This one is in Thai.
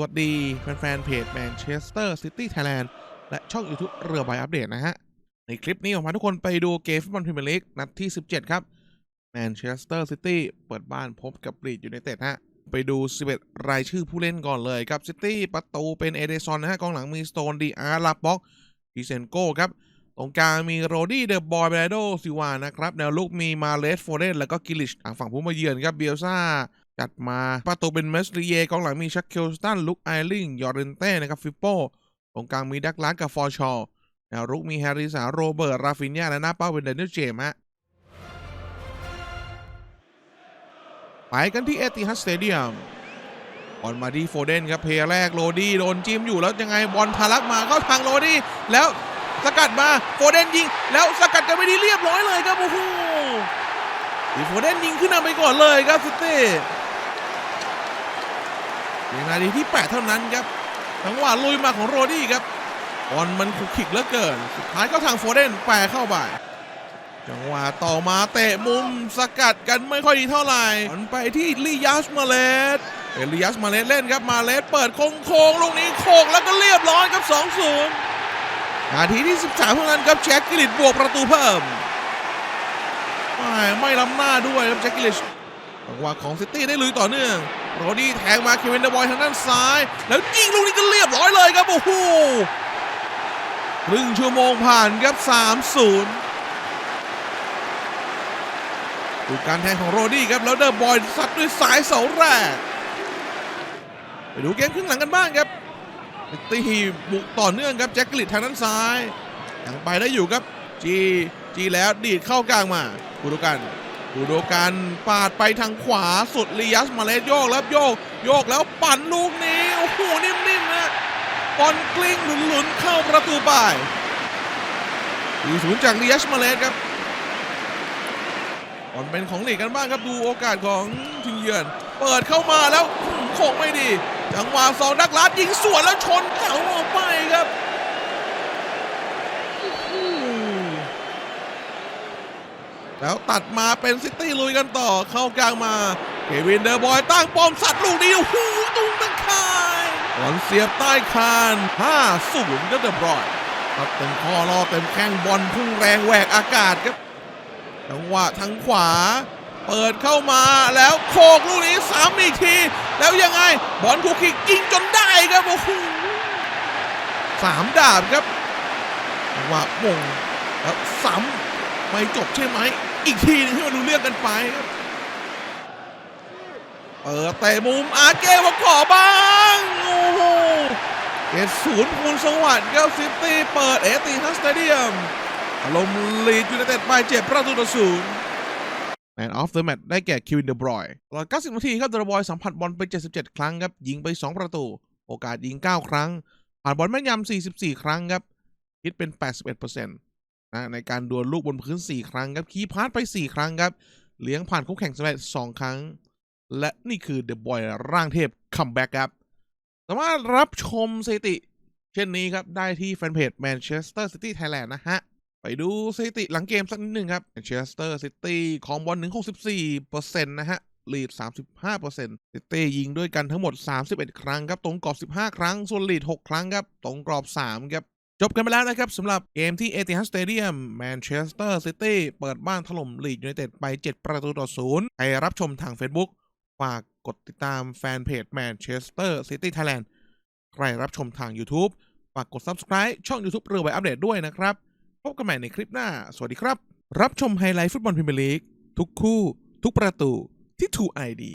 วัสดีแฟนๆเพจแมนเชสเตอร์ซิตี้ไทยแลนด์และช่อง YouTube เรือใบอัปเดตนะฮะ ในคลิปนี้ผมพาทุกคนไปดูเกมฟุตบอลพรีเมียร์ลีกนัดที่ 17 ครับแมนเชสเตอร์ซิตี้เปิดบ้านพบกับลีดยูไนเต็ดฮะ ไปดู 11 รายชื่อผู้เล่นก่อนเลยครับซิตี้ประตูเป็นเอเดซอนนะฮะกองหลังมีสโตนดีอาร์ลาบ็อกดิเซนโก้ครับตรงกลางมีโรดี้เดอะบอยเบรโดซิวานะครับแนวลุกมีมาเลสโฟเดนแล้วก็กิลิชทางฝั่งผู้มาเยือนครับเบียลซ่า จัดมาประตูเป็นเมสลีเยกองหลังมีชักเคลสตันลุกไอริงยอร์เรนเต้นะครับฟิปโป้ตรงกลางมีดักลาสกับฟอร์ชอลแนวรุกมีแฮร์ริสาโรเบิร์ตราฟินยาและหน้าเป้าเป็นเดนิลเจมส์ฮะไปกันที่เอติฮัดสเตเดียมบอลมาที่โฟเดนครับเพย์แรกโรดี้โดนจิ้มอยู่แล้วยังไงบอลทะลักมาเข้าทางโรดี้แล้วสกัดมาโฟเดนยิง แล้วสกัดกันไปดีเรียบร้อยเลยครับโอ้โหโฟเดนยิงขึ้นนำไปก่อนเลยครับซิตี้ เพียงนาทีที่ 8 เท่านั้นครับจังหวะลุยมาของโรดี้ครับบอลมันขุกขิกเหลือเกิน สุดท้ายก็ทางโฟเดนแปรเข้าไป จังหวะต่อมาเตะมุมสกัดกันไม่ค่อยดีเท่าไหร่บอลไปที่ลิยัสมาเลสเอลิยัสมาเลสเล่นครับมาเลสเปิดโค้งโค้งๆลูกนี้โคกแล้วก็เรียบร้อยครับ 2-0 นาทีที่ 13 เท่านั้นครับแจ็คกิลิตบวกประตูเพิ่ม ไม่ไม่ล้ำหน้าด้วยครับแจ็คกิลิชจังหวะของซิตี้ได้ลุยต่อเนื่อง โรดี้แทงมาเควินเดอะบอยทางด้านซ้าย แล้วยิงลูกนี้ก็เรียบร้อยเลยครับโอ้โหครึ่งชั่วโมงผ่านครับ 3-0ดูการแทงของโรดี้ครับแล้วเดอะบอยซัดด้วยสายเสาแรก ไปดูเกมครึ่งหลังกันบ้างครับตีบุกต่อเนื่องครับแจ็คกลิตทางด้านซ้ายยังไปได้อยู่ครับจีจีแล้วดีดเข้ากลางมาดูกัน ดูดูกันปาดไปทางขวาสุดลียัสมาเลสโยกแล้วโยก โยกแล้วปั่นลูกนี้โอ้โหนิ่มๆนะบอลกลิ้งหลุนๆเข้าประตูไปดีศูนย์จากลียัสมาเลสครับบอลเป็นของหลีกกันบ้างครับดูโอกาสของทีมเยือน เปิดเข้ามาแล้วหืมโขกไม่ดี จังหวะสองดักลาดยิงสวนแล้วชนเสาออกไปครับโอ้โห แล้วตัดมาเป็นซิตี้ลุยกันต่อเข้ากลางมาเควินเดอร์บอยตั้งป้อมสัตว์ลูกนี้โอ้โหตุ้งตั้งคายบอลเสียบใต้คาน 5-0ก็เดอร์บรอยครับเต็มคอรอเต็มแข้งบอลพุ่งแรงแหวกอากาศครับจังหวะทางขวา เปิดเข้ามาแล้วโคกลูกนี้ซ้ำอีกที แล้วยังไง บอลคุกคิกยิงจนได้ครับโอ้โหสามดาบครับจังหวะมงแล้วซ้ำ ไม่จบใช่ไหม อีกทีหนึงให้มาดูเรื่องกันไปครับ เปิดเตะมุมอาเก้มาขอบ้างโอ้โหเกตศูนย์ภูลสวัสดิ์ครับซิตี้เปิดเอติฮัสสเตเดียมอารมณ์ลีดยูไนเต็ดไปเจ็บประตูต่อศูนย์แมนออฟเดอะแมตช์ได้แก่คิวินเดอะบรอยตลอด 90 นาทีครับเดอะบอยสัมผัสบอลไป 77 ครั้งครับ ยิงไป 2 ประตู โอกาสยิง 9 ครั้ง ผ่านบอลแม่นยำ44 ครั้งครับ คิดเป็น 81% นะในการดวลลูกบนพื้น 4 ครั้งครับคีย์พาสไป 4 ครั้งครับ เลี้ยงผ่านคู่แข่งสำเร็จ2ครั้ง และนี่คือเดอะบอยร่างเทพคัมแบ็กครับ สามารถรับชมสถิติ เช่นนี้ครับ ได้ที่แฟนเพจ Manchester City Thailand นะฮะ ไปดูสถิติหลังเกมสักนิดหนึ่งครับ Manchester City ของบอลถึง64%นะฮะลีด 35% City ยิงด้วยกันทั้งหมด 31 ครั้งครับ ตรงกรอบ 15 ครั้ง ส่วนลีด 6 ครั้งครับ ตรงกรอบ 3 ครับ จบกันไปแล้วนะครับสำหรับเกมที่ Etihad Stadium Manchester City เปิดบ้านถล่มลีดยูไนเต็ดไป 7 ประตูต่อศูนย์ใครรับชมทาง Facebook ฝากกดติดตามแฟนเพจ Manchester City Thailand ใครรับชมทาง YouTube ฝากกด Subscribe ช่อง YouTube เรือไวอัปเดตด้วยนะครับ พบกันใหม่ในคลิปหน้า สวัสดีครับ รับชมไฮไลท์ฟุตบอลพรีเมียร์ลีกทุกคู่ ทุกประตูที่ 2ID